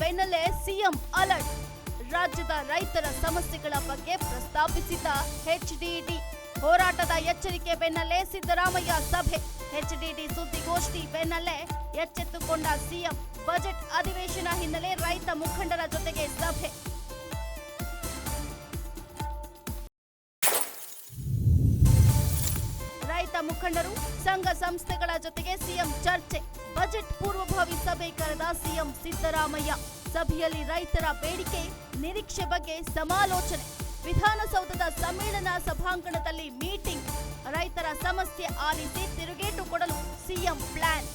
ಬೆನ್ನಲ್ಲೇ CM alert. ರಾಜ್ಯದ ರೈತರ ಸಮಸ್ಯೆಗಳ ಬಗ್ಗೆ ಪ್ರಸ್ತಾಪಿಸಿದ ಎಚ್ಡಿಡಿ ಹೋರಾಟದ ಎಚ್ಚರಿಕೆ ಬೆನ್ನಲ್ಲೇ ಸಿದ್ದರಾಮಯ್ಯ ಸಭೆ. ಎಚ್ಡಿಡಿ ಸುದ್ದಿಗೋಷ್ಠಿ ಬೆನ್ನಲ್ಲೇ ಎಚ್ಚೆತ್ತುಕೊಂಡ ಸಿಎಂ ಬಜೆಟ್ ಅಧಿವೇಶನ ಹಿನ್ನೆಲೆ ರೈತ ಮುಖಂಡರ ಜೊತೆಗೆ ಸಭೆ. ರೈತ ಮುಖಂಡರು, ಸಂಘ ಸಂಸ್ಥೆಗಳ ಜೊತೆಗೆ ಸಿಎಂ ಚರ್ಚೆ. ಬಜೆಟ್ ಪೂರ್ವಭಾವಿ ಸಭೆ ಕರೆದ ಸಿಎಂ ಸಿದ್ದರಾಮಯ್ಯ. ಸಭೆಯಲ್ಲಿ ರೈತರ ಬೇಡಿಕೆ, ನಿರೀಕ್ಷೆ ಬಗ್ಗೆ ಸಮಾಲೋಚನೆ. ವಿಧಾನಸೌಧದ ಸಮ್ಮೇಳನ ಸಭಾಂಗಣದಲ್ಲಿ ಮೀಟಿಂಗ್. ರೈತರ ಸಮಸ್ಯೆ ಆಲಿಸಿ ತಿರುಗೇಟು ಕೊಡಲು ಸಿಎಂ ಪ್ಲಾನ್.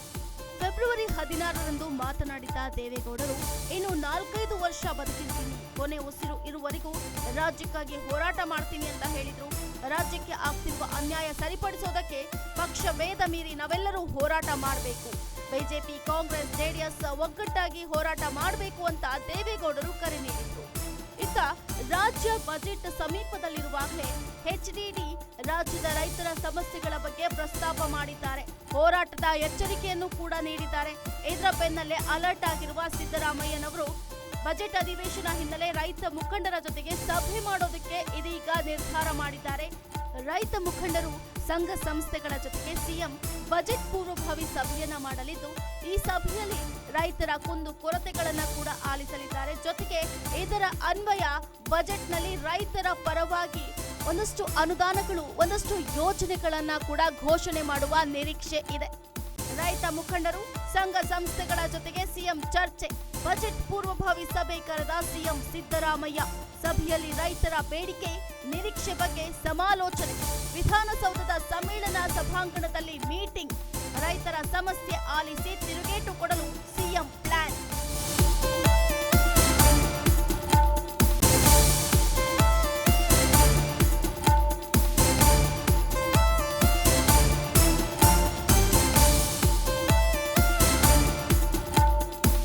ಫೆಬ್ರವರಿ ಹದಿನಾರರಂದು ಮಾತನಾಡಿದ ದೇವೇಗೌಡರು, ಇನ್ನು ನಾಲ್ಕೈದು ವರ್ಷ ಬದುಕಿರ್ತೀನಿ. ಕೊನೆ ಉಸಿರು ಇರುವವರೆಗೂ ರಾಜ್ಯಕ್ಕಾಗಿ ಹೋರಾಟ ಮಾಡ್ತೀನಿ ಅಂತ ಹೇಳಿದ್ರು. ರಾಜ್ಯಕ್ಕೆ ಆಗ್ತಿರುವ ಅನ್ಯಾಯ ಸರಿಪಡಿಸೋದಕ್ಕೆ ಭೇದ ಮೀರಿ ನಾವೆಲ್ಲರೂ ಹೋರಾಟ ಮಾಡಬೇಕು. ಬಿಜೆಪಿ, ಕಾಂಗ್ರೆಸ್, ಜೆಡಿಎಸ್ ಒಗ್ಗಟ್ಟಾಗಿ ಹೋರಾಟ ಮಾಡಬೇಕು ಅಂತ ದೇವೇಗೌಡರು ಕರೆ ನೀಡಿದರು. ಇತ್ತ ರಾಜ್ಯ ಬಜೆಟ್ ಸಮೀಪದಲ್ಲಿರುವಾಗಲೇ ಎಚ್ಡಿಡಿ ರಾಜ್ಯದ ರೈತರ ಸಮಸ್ಯೆಗಳ ಬಗ್ಗೆ ಪ್ರಸ್ತಾಪ ಮಾಡಿದ್ದಾರೆ. ಹೋರಾಟದ ಎಚ್ಚರಿಕೆಯನ್ನು ಕೂಡ ನೀಡಿದ್ದಾರೆ. ಇದರ ಬೆನ್ನಲ್ಲೇ ಅಲರ್ಟ್ ಆಗಿರುವ ಸಿದ್ದರಾಮಯ್ಯನವರು, ಬಜೆಟ್ ಅಧಿವೇಶನ ಹಿನ್ನೆಲೆ ರೈತ ಮುಖಂಡರ ಜೊತೆಗೆ ಸಭೆ ಮಾಡೋದಕ್ಕೆ ಇದೀಗ ನಿರ್ಧಾರ ಮಾಡಿದ್ದಾರೆ. ರೈತ ಮುಖಂಡರು ಸಂಘ ಸಂಸ್ಥೆಗಳ ಜೊತೆಗೆ ಸಿಎಂ ಬಜೆಟ್ ಪೂರ್ವಭಾವಿ ಸಭೆಯನ್ನ ಮಾಡಲಿದ್ದು, ಈ ಸಭೆಯಲ್ಲಿ ರೈತರ ಕುಂದು ಕೊರತೆಗಳನ್ನ ಕೂಡ ಆಲಿಸಲಿದ್ದಾರೆ. ಜೊತೆಗೆ ಇದರ ಅನ್ವಯ ಬಜೆಟ್ನಲ್ಲಿ ರೈತರ ಪರವಾಗಿ ಒಂದಷ್ಟು ಅನುದಾನಗಳು, ಒಂದಷ್ಟು ಯೋಜನೆಗಳನ್ನ ಕೂಡ ಘೋಷಣೆ ಮಾಡುವ ನಿರೀಕ್ಷೆ ಇದೆ. ರೈತ ಮುಖಂಡರು ಸಂಘ ಸಂಸ್ಥೆಗಳ ಜೊತೆಗೆ ಸಿಎಂ ಚರ್ಚೆ. ಬಜೆಟ್ ಪೂರ್ವಭಾವಿ ಸಭೆ ಕರೆದ ಸಿಎಂ ಸಿದ್ದರಾಮಯ್ಯ. ಸಭೆಯಲ್ಲಿ ರೈತರ ಬೇಡಿಕೆ, ನಿರೀಕ್ಷೆ ಬಗ್ಗೆ ಸಮಾಲೋಚನೆ. ವಿಧಾನಸೌಧದ ಸಮ್ಮೇಳನ ಸಭಾಂಗಣದಲ್ಲಿ ಮೀಟಿಂಗ್. ರೈತರ ಸಮಸ್ಯೆ ಆಲಿಸಿ